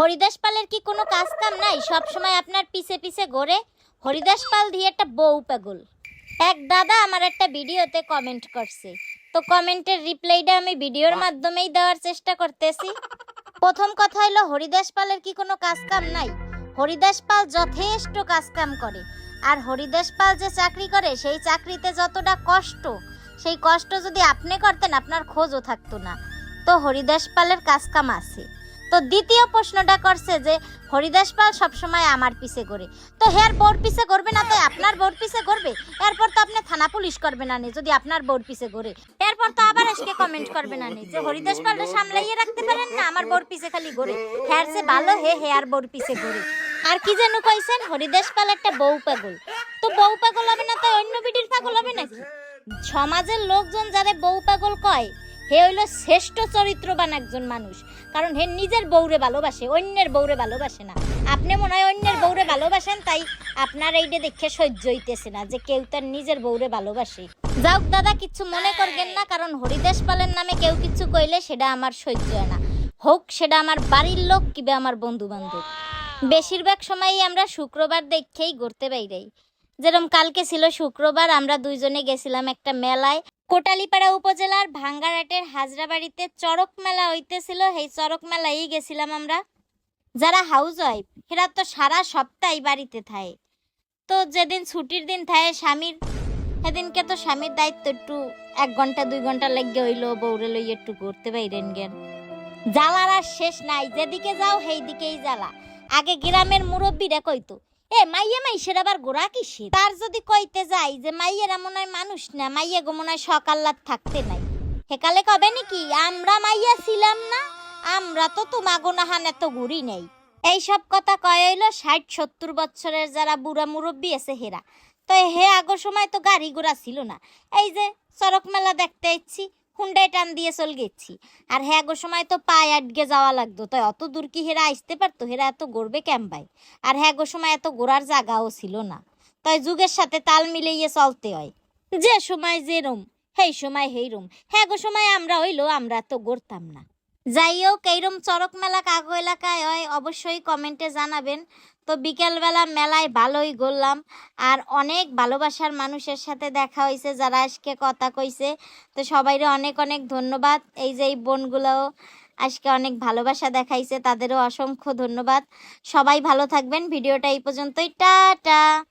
হরিদাস পালের কি কোনো কাজ কাম নাই? সব সময় আপনার পিছে পিছে ঘোরে। হরিদাস পাল দিয়ে একটা বউ পাগল। এক দাদা আমার একটা ভিডিওতে কমেন্ট করছে। তো কমেন্টের রিপ্লাইটা আমি ভিডিওর মাধ্যমেই দেওয়ার চেষ্টা করতেছি। প্রথম কথা হলো হরিদাস পালের কি কোনো কাজ কাম নাই? হরিদাস পাল যথেষ্ট কাজ কাম করে। আর হরিদাস পাল যে চাকরি করে সেই চাকরিতে যতটা কষ্ট সেই কষ্ট যদি আপনি করতেন আপনার খোঁজও থাকতো না। তো হরিদাস পালের কাজ কাম আছে। তো দ্বিতীয় প্রশ্নটা করছে যে হরিদাস পাল সবসময় আমার পিছে করে তো হের বোর পিছে করবে না তো আপনার বোর পিছে করবে এরপর তো আপনি থানা পুলিশ করবে না নি, যদি আপনার বোর পিছে করে এরপর তো আবার আজকে কমেন্ট করবে না যে হরিদাস পালটা সামলাইয়ে রাখতে পারেন না, আমার বোর পিছে খালি ঘোরে। হের সে ভালো হে হেয়ার বোর পিছে ঘোরে। আর কি যেন কইছেন হরিদাস পাল একটা বউ পাগল। তো বউ পাগল হবে না তো অন্য বিটির পাগল হবে নাকি? সমাজের লোকজন যারে বউ পাগল কয় হে হইল শ্রেষ্ঠ চরিত্রবান একজন মানুষ। কারণ হে নিজের বউরে ভালোবাসে, অন্যের বউরে ভালোবাসে না। আপনি মনে হয় অন্যের বউরে ভালোবাসেন, তাই আপনার এইটা দেখে সহ্য হইতেছে না যে কেউ তার নিজের বউরে ভালোবাসে। যাওক দাদা, কিছু মনে করবেন না, কারণ হরিদাস পালের নামে কেউ কিছু কইলে সেটা আমার সহ্য হয় না। হোক, সেটা আমার বাড়ির লোক কিবা আমার বন্ধু বান্ধব বেশিরভাগ সময়ই আমরা শুক্রবার দেখেই ঘুরতে বাইরাই যেরকম কালকে ছিল শুক্রবার, আমরা দুইজনে গেছিলাম একটা মেলায়। কোটালীপাড়া উপজেলার ভাঙ্গারাটের হাজরাবাড়িতে চড়ক মেলা হইতেছিল, সেই চড়ক মেলায় গেছিলাম আমরা। যারা হাউস ওয়াইফ এরা তো সারা সপ্তাহে বাড়িতে থাকে। তো যেদিন ছুটির দিন থাকে স্বামীর, সেদিনকে তো স্বামীর দায়িত্ব একটু, এক ঘণ্টা, দুই ঘণ্টা লাগিয়ে হইল বৌরে লই একটু ঘুরতে বাইরেন গেন। জ্বালার আর শেষ নাই, যেদিকে যাও সেই দিকেই জ্বালা। আগে গ্রামের মুরব্বীরা কইতো, এ, মাইয়ে মাইশের আবার গোড়া কিসে তার যদি কইতে যাই যে, মাইয়েরা মনে হয় মানুষ না, মাইয়ে গো মনে হয় সকাল্লাত থাকতে নাই। হেকালে কবে নাকি? আমরা মাইয়া ছিলাম না। আমরা তো তোমাগো নাহান এত ঘুরি নেই। এইসব কথা কয় হইল ষাট, সত্তর বছরের যারা বুড়া মুরব্বী আছে হেরা। তো হে আগর সময় তো গাড়ি ঘোড়া ছিল না। এই যে চরক মেলা দেখতে ইচ্ছি হুন্ডায় টান দিয়ে চল গেছি। আর হ্যাঁ গো সময় তো পায়ে আটকে যাওয়া লাগতো। তাই অত দূর কি হেরা আসতে পারতো? হেরা এত গড়বে ক্যাম্পায় আর হ্যাঁ গো সময় এত ঘোরার জায়গাও ছিল না। তাই যুগের সাথে তাল মিলিয়ে চলতে হয়। যে সময় যে সেই সময় সেই রুম। হ্যাঁ গো সময়, আমরা হইল, আমরা তো গড়তাম না। যাই হোক এইরম চরক মেলা কাগো এলাকায় হয়, অবশ্যই কমেন্টে জানাবেন। তো বিকেলবেলা মেলায় ভালোই ঘুরলাম আর অনেক ভালোবাসার মানুষের সাথে দেখা হয়েছে, যারা আজকে কথা কইছে। তো সবাইরে অনেক অনেক ধন্যবাদ। এই যে এই বোনগুলোও আজকে অনেক ভালোবাসা দেখাইছে, তাদেরও অসংখ্য ধন্যবাদ। সবাই ভালো থাকবেন। ভিডিওটা এই পর্যন্তই। টাটা!